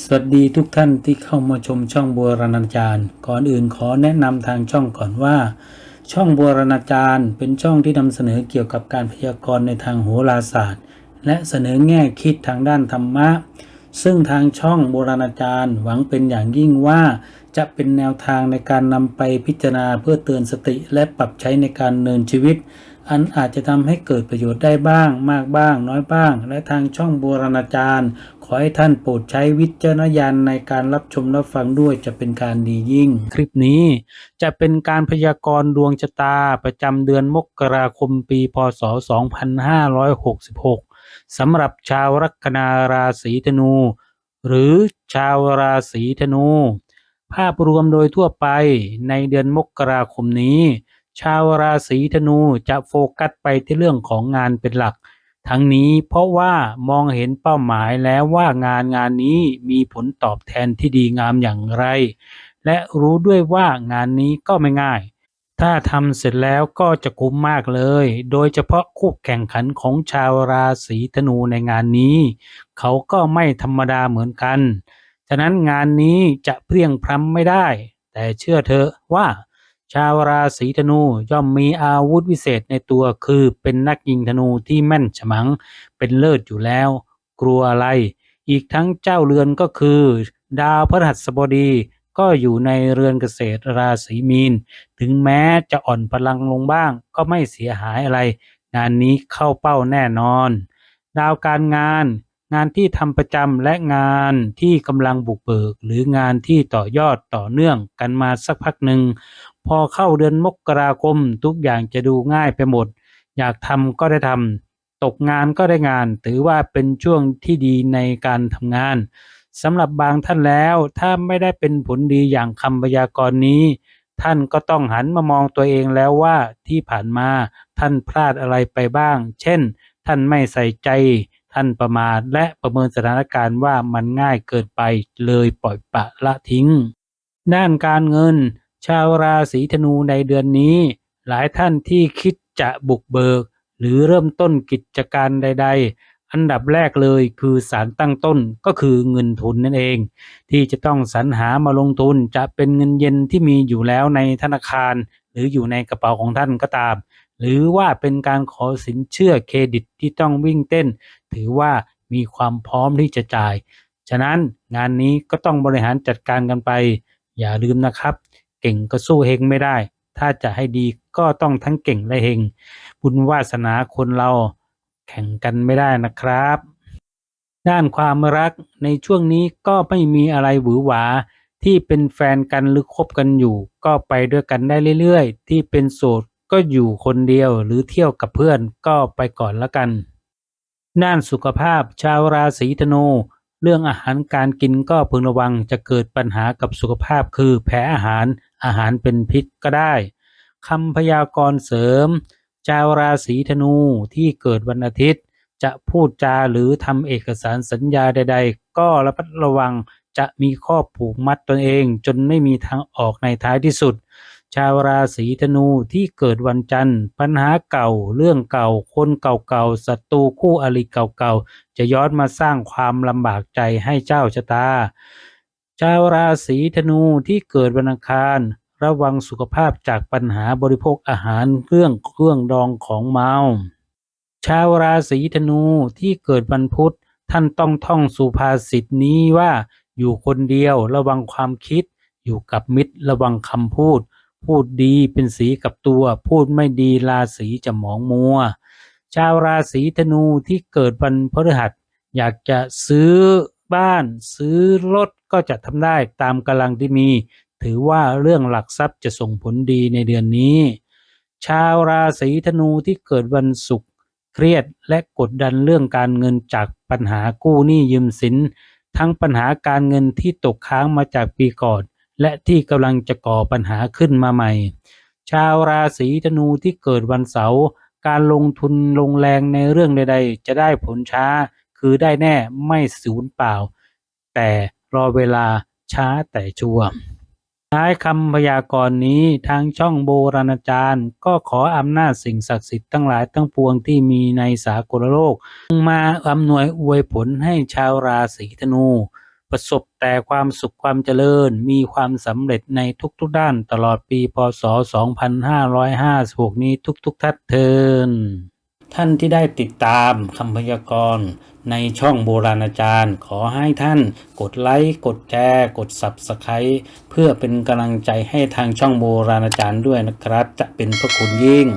สวัสดีทุกท่านที่เข้ามาชมช่องบัวรณาจารย์ ก่อนอื่นขอแนะนำทางช่องก่อนว่า ช่องบัวรณาจารย์ เป็นช่องที่นำเสนอเกี่ยวกับการพยากรณ์ในทางโหราศาสตร์ และเสนอแง่คิดทางด้านธรรมะ ซึ่งทางช่องโบราณอาจารย์ หวังเป็นอย่างยิ่งว่า จะเป็นแนวทางในการนำไปพิจารณาเพื่อเตือนสติและปรับใช้ในการเนินชีวิต อันอาจจะทำให้เกิดประโยชน์ได้บ้าง มากบ้าง น้อยบ้าง และทางช่องโบราณอาจารย์ ขอให้ท่านโปรดใช้วิจารณญาณในการรับชมรับฟังด้วยจะเป็นการดียิ่ง คลิปนี้จะเป็นการพยากรณ์ดวงชะตาประจำเดือนมกราคมปีพศ 2566สำหรับชาวลัคนาราศีธนู หรือชาวราศีธนู ภาพรวมโดยทั่วไปในเดือนมกราคมนี้ ชาวราศีธนูจะโฟกัสไปที่เรื่องของงานเป็นหลัก ทั้งนี้เพราะว่ามองเห็นเป้าหมายแล้วว่างานงานนี้มีผลตอบแทนที่ดีงามอย่างไร และรู้ด้วยว่างานนี้ก็ไม่ง่าย ถ้าทำเสร็จแล้วก็จะคุ้มมากเลย โดยเฉพาะคู่แข่งขันของชาวราศีธนูในงานนี้ เขาก็ไม่ธรรมดาเหมือนกัน ฉะนั้นงานนี้จะเพียงพร้ำไม่ได้ แต่เชื่อเถอะว่า ชาวราศีธนูย่อมมีอาวุธวิเศษในตัวคือเป็นนักยิงธนูที่แม่นฉมังเป็นเลิศอยู่แล้ว กลัวอะไร อีกทั้งเจ้าเรือนก็คือ ดาวพฤหัสบดีก็อยู่ในเรือนเกษตรราศีมีน ถึงแม้จะอ่อนพลังลงบ้างก็ไม่เสียหายอะไร งานนี้เข้าเป้าแน่นอน ดาวการงาน งานที่ทำประจำและงานที่กำลังบุกเบิก หรืองานที่ต่อยอดต่อเนื่องกันมาสักพักหนึ่ง พอเข้าเดือนมกราคมทุกอย่างจะดูง่ายไปหมด อยากทำก็ได้ทำตกงานก็ได้งาน ถือว่าเป็นช่วงที่ดีในการทำงานสำหรับบางท่านแล้วถ้าไม่ได้เป็นผลดีอย่างคำพยากรณ์นี้ ท่านก็ต้องหันมามองตัวเองแล้วว่าที่ผ่านมาท่านพลาดอะไรไปบ้าง เช่น ท่านไม่ใส่ใจ ท่านประมาทและประเมินสถานการณ์ว่ามันง่ายเกินไปเลยปล่อยปะละทิ้ง ด้านการเงิน ชาวราศีธนูในเดือนนี้ หลายท่านที่คิดจะบุกเบิก หรือเริ่มต้นกิจการใด ๆ อันดับแรกเลยคือสารตั้งต้นก็คือเงินทุนนั่นเอง ที่จะต้องสรรหามาลงทุนจะเป็นเงินเย็นที่มีอยู่แล้วในธนาคาร หรืออยู่ในกระเป๋าของท่านก็ตาม หรือว่าเป็นการขอสินเชื่อเครดิตที่ต้องวิ่งเต้น ถือว่ามีความพร้อมที่จะจ่าย ฉะนั้นงานนี้ก็ต้องบริหารจัดการกันไป อย่าลืมนะครับ เก่งก็สู้เฮงไม่ได้ ถ้าจะให้ดีก็ต้องทั้งเก่งและเฮงบุญวาสนาคนเราแข่งกันไม่ได้นะครับ ด้านความรักในช่วงนี้ก็ไม่มีอะไรหวือหวาที่เป็นแฟนกันหรือคบกันอยู่ ก็ไปด้วยกันได้เรื่อยๆ ที่เป็นโสดก็อยู่คนเดียวหรือเที่ยวกับเพื่อนก็ไปก่อนละกัน ด้านสุขภาพชาวราศีธนู เรื่องอาหารการกินก็พึงระวังจะเกิดปัญหากับสุขภาพคือแพ้อาหารอาหารเป็นพิษก็ได้คำพยากรณ์เสริม ชาวราศีธนูที่เกิดวันอาทิตย์ จะพูดจาหรือทำเอกสารสัญญาใด ๆ ก็ระมัดระวังจะมีข้อผูกมัดตนเองจนไม่มีทางออกในท้ายที่สุด ชาวราศีธนูที่เกิดวันจันทร์ ปัญหาเก่าเรื่องเก่า คนเก่าๆศัตรูคู่อริเก่าๆจะย้อนมาสร้างความลำบากใจให้เจ้าชะตา ชาวราศีธนูที่เกิดวันอังคาร ระวังสุขภาพจากปัญหาบริโภคอาหารเครื่องเครื่องดองของเมาชาวราศีธนูที่เกิดวันพุธท่านต้องท่องสุภาษิตนี้ว่าอยู่คนเดียวระวังความคิด อยู่กับมิตรระวังคำพูด พูดดีเป็นสีกับตัว พูดไม่ดีราศีจะหมองมัว ชาวราศีธนูที่เกิดวันพฤหัส อยากจะซื้อบ้าน ซื้อรถก็จะทำได้ตามกำลังที่มี ถือว่าเรื่องหลักทรัพย์จะส่งผลดีในเดือนนี้ ชาวราศีธนูที่เกิดวันศุกร์เครียดและกดดันเรื่องการเงินจากปัญหากู้หนี้ยืมสิน ทั้งปัญหาการเงินที่ตกค้างมาจากปีก่อน และที่กำลังจะก่อปัญหาขึ้นมาใหม่ ชาวราศีธนูที่เกิดวันเสาร์การลงทุนลงแรงในเรื่องใด ๆ จะได้ผลช้า คือได้แน่ไม่สูญเปล่า แต่รอเวลาช้าแต่ชัวร์ท้ายคำพยากรณ์นี้ทางช่องโบราณจารย์ ก็ขออำนาจสิ่งศักดิ์สิทธิ์ทั้งหลายทั้งปวงที่มีในสากลโลก มาอำนวยอวยผลให้ชาวราศีธนู ประสบแต่ความสุขความเจริญ มีความสำเร็จในทุกๆด้านตลอดปีพศ 2556 นี้ทุกๆท่านเทินท่านที่ได้ติดตามคำพยากรณ์ในช่องโบราณอาจารย์ ขอให้ท่านกดไลค์กดแชร์กด Subscribe เพื่อเป็นกำลังใจให้ทางช่องโบราณอาจารย์ด้วยนะครับ จะเป็นพระคุณยิ่ง